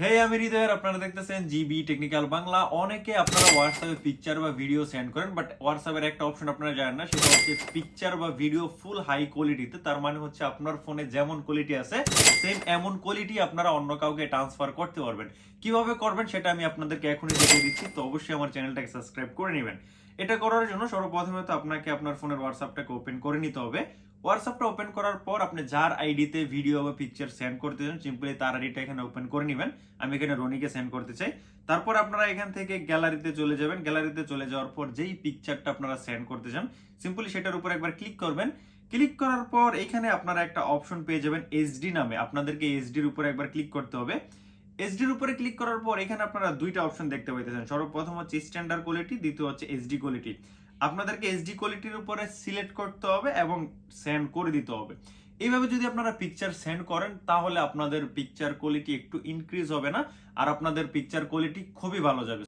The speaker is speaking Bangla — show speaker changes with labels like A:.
A: হে আমি হৃদয়ের, আপনারা দেখতেছেন জিবি টেকনিক্যাল বাংলা অনেকে আপনারা হোয়াটসঅ্যাপে পিকচার বা ভিডিও সেন্ড করেন বাট হোয়াটসঅ্যাপের একটা অপশন আপনারা জানেন না, সেটা হচ্ছে পিকচার বা ভিডিও ফুল হাই কোয়ালিটিতে তার মানে হচ্ছে আপনার ফোনে যেমন কোয়ালিটি আছে সেম এমন কোয়ালিটি আপনারা অন্য কাউকে ট্রান্সফার করতে পারবেন। কীভাবে করবেন সেটা আমি আপনাদেরকে এখনই দেখিয়ে দিচ্ছি, তো অবশ্যই আমার চ্যানেলটাকে সাবস্ক্রাইব করে নেবেন। এটা করার জন্য সর্বপ্রথমে তো আপনাকে আপনার ফোনের হোয়াটসঅ্যাপটাকে ওপেন করে নিতে হবে। হোয়াটসঅ্যাপটা ওপেন করার পর আপনি যার আইডিতে ভিডিও বা পিকচার সেন্ড করতে চান সিম্পলি তার আইডিটা এখানে ওপেন করে নেবেন। আমি এখানে রনিকে সেন্ড করতে চাই। তারপর আপনারা এখান থেকে গ্যালারিতে চলে যাবেন। গ্যালারিতে চলে যাওয়ার পর যেই পিকচারটা আপনারা সেন্ড করতে চান সিম্পলি সেটার উপর একবার ক্লিক করবেন। ক্লিক করার পর এখানে আপনারা একটা অপশন পেয়ে যাবেন এইচডি নামে। আপনাদেরকে এইচডির উপর একবার ক্লিক করতে হবে। এইচডির উপরে ক্লিক করার পর এখানে আপনারা দুইটা অপশন দেখতে পাইতেছেন। সর্বপ্রথম হচ্ছে স্ট্যান্ডার্ড কোয়ালিটি দ্বিতীয় হচ্ছে এসডি কোয়ালিটি আপনাদেরকে এসডি কোয়ালিটির উপরে সিলেক্ট করতে হবে এবং সেন্ড করে দিতে হবে। এইভাবে যদি আপনারা পিকচার সেন্ড করেন, তাহলে আপনাদের পিকচার কোয়ালিটি একটু ইনক্রিজ হবে না, আর আপনাদের পিকচার কোয়ালিটি খুবই ভালো যাবে।